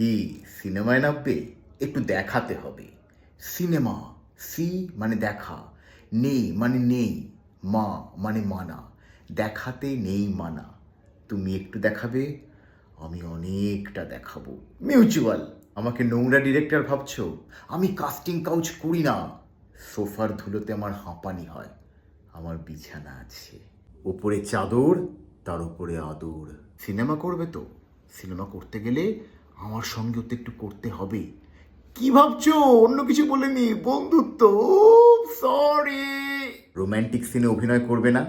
কি সিনেমায় নামবে? একটু দেখাতে হবে। সিনেমা, সি মানে দেখা নেই মানে নেই, মা মানে মানা, দেখাতে নেই মানা। তুমি একটু দেখাবে, আমি অনেকটা দেখাবো। মিউচুয়াল, আমাকে নোংরা ডিরেক্টর ভাবছ? আমি কাস্টিং কাউচ করি না। সোফার ধুলোতে আমার হাঁপানি হয়। আমার বিছানা আছে। ওপরে চাদর, তার উপরে আদর। সিনেমা করবে তো? সিনেমা করতে গেলে আমার সঙ্গেও তো একটু করতে হবে। কি ভাবছ? অন্য কিছু বলেনি? বন্ধুত্ব? সরি রোম্যান্টিক সিনে অভিনয় করবে না?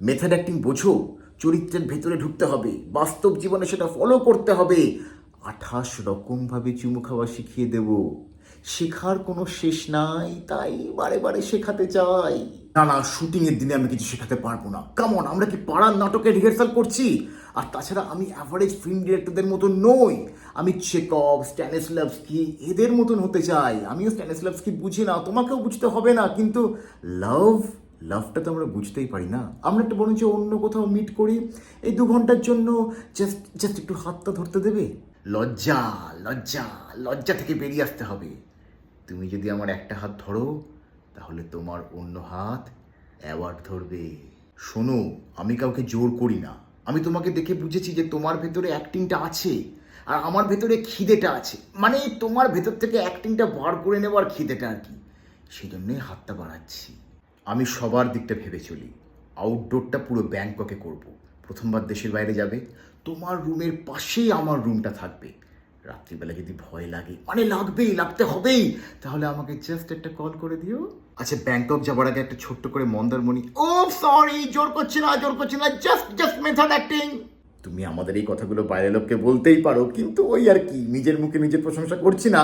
মেথড অ্যাক্টিং বোঝো। চরিত্রের ভেতরে ঢুকতে হবে। বাস্তব জীবনে সেটা ফলো করতে হবে। আঠাশ রকমভাবে চুমু খাওয়া শিখিয়ে দেব। শেখার কোনো শেষ নাই, তাই বারে বারে শেখাতে চাই। না না শুটিং এর দিনে আমি কিছু শেখাতে পারব না। কেমন আমরা কি পাড়ার নাটকে রিহার্সাল করছি? আর তাছাড়া আমি অ্যাভারেজ ফিল্ম ডিরেক্টরদের মতো নই। আমি চেকঅপ স্ট্যানিসলাভস্কি এদের মতন হতে চাই। আমিও স্ট্যানিসলাভস্কি বুঝি না, তোমাকেও বুঝতে হবে না, কিন্তু লাভ লাভটা তো আমরা বুঝতেই পারি না। আমরা একটা বরঞ্চ অন্য কোথাও মিট করি, এই দু ঘণ্টার জন্য জাস্ট জাস্ট একটু হাতটা ধরতে দেবে? লজ্জা লজ্জা লজ্জা থেকে বেরিয়ে আসতে হবে। তুমি যদি আমার একটা হাত ধরো, তাহলে তোমার অন্য হাত অ্যাওয়ার্ড ধরবে। শোনো, আমি কাউকে জোর করি না। আমি তোমাকে দেখে বুঝেছি যে তোমার ভেতরে অ্যাক্টিংটা আছে। আর আমার ভেতরে খিদেটা আছে। মানে তোমার ভেতর থেকে অ্যাক্টিংটা বার করে নেওয়ার খিদেটা আর কি। সেই জন্যই হাতটা বাড়াচ্ছি। আমি সবার দিকটা ভেবে চলি। আউটডোরটা পুরো ব্যাংককে করব। প্রথমবার দেশের বাইরে যাবে। তোমার রুমের পাশেই আমার রুমটা থাকবে। রাত্রিবেলা যদি ভয় লাগে মানে লাগবেই, লাগতে হবেই, তাহলে আমাকে জাস্ট একটা কল করে দিও। আচ্ছা ব্যাংকক যাবার আগে একটা ছোট্ট করে মন্দারমণি ও সরি জোর করছি না, জোর করছি না জাস্ট জাস্ট মেথড অ্যাক্টিং তুমি আমাদের এই কথাগুলো বাইরের লোককে বলতেই পারো, কিন্তু ওই আর কি, নিজের মুখে নিজের প্রশংসা করছি না।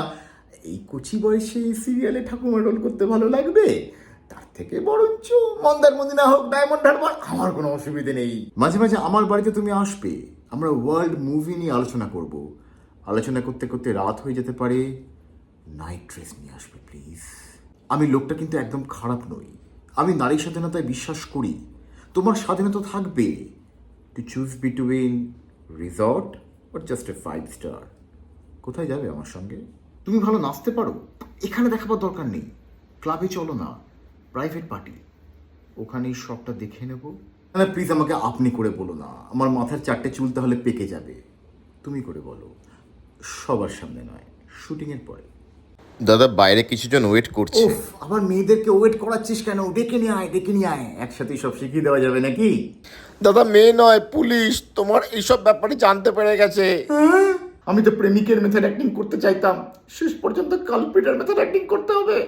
এই কচি বয়সে এই সিরিয়ালে ঠাকুমার রোল করতে ভালো লাগবে? তার থেকে বরঞ্চ মন্দার না হোক ডায়মন্ড হারবার আমার কোনো অসুবিধে নেই। মাঝে মাঝে আমার বাড়িতে তুমি আসবে, আমরা ওয়ার্ল্ড মুভি নিয়ে আলোচনা করব। আলোচনা করতে করতে রাত হয়ে যেতে পারে নাইট ড্রেস নিয়ে আসবে প্লিজ আমি লোকটা কিন্তু একদম খারাপ নই। আমি নারী স্বাধীনতায় বিশ্বাস করি। তোমার স্বাধীনতা থাকবে। To choose between resort or just a five star কোথায় যাবে আমার সঙ্গে? তুমি ভালো নাচতে পারো। এখানে দেখাবার দরকার নেই। ক্লাবে চলো না। প্রাইভেট পার্টি ওখানেই সবটা দেখে নেব। না প্লিজ আমাকে আপনি করে বলো না। আমার মাথার চারটে চুল তাহলে পেকে যাবে। তুমি করে বলো। সবার সামনে নয় শুটিংয়ের পরে। দাদা বাইরে কিছুজন ওয়েট করছে। আমার আবার মেয়েদেরকে ওয়েট করাচ্ছিস কেন? ডেকে নিয়ে আয় ডেকে নিয়ে আয়। একসাথে সব শিখিয়ে দেওয়া যাবে নাকি? দাদা মেয়ে নয় পুলিশ তোমার এইসব ব্যাপারে জানতে পেরে গেছে। হ্যাঁ? আমি তো প্রেমিকের মেথড অ্যাক্টিং করতে চাইতাম। শেষ পর্যন্ত কালপিটার মেথড অ্যাক্টিং করতে হবে।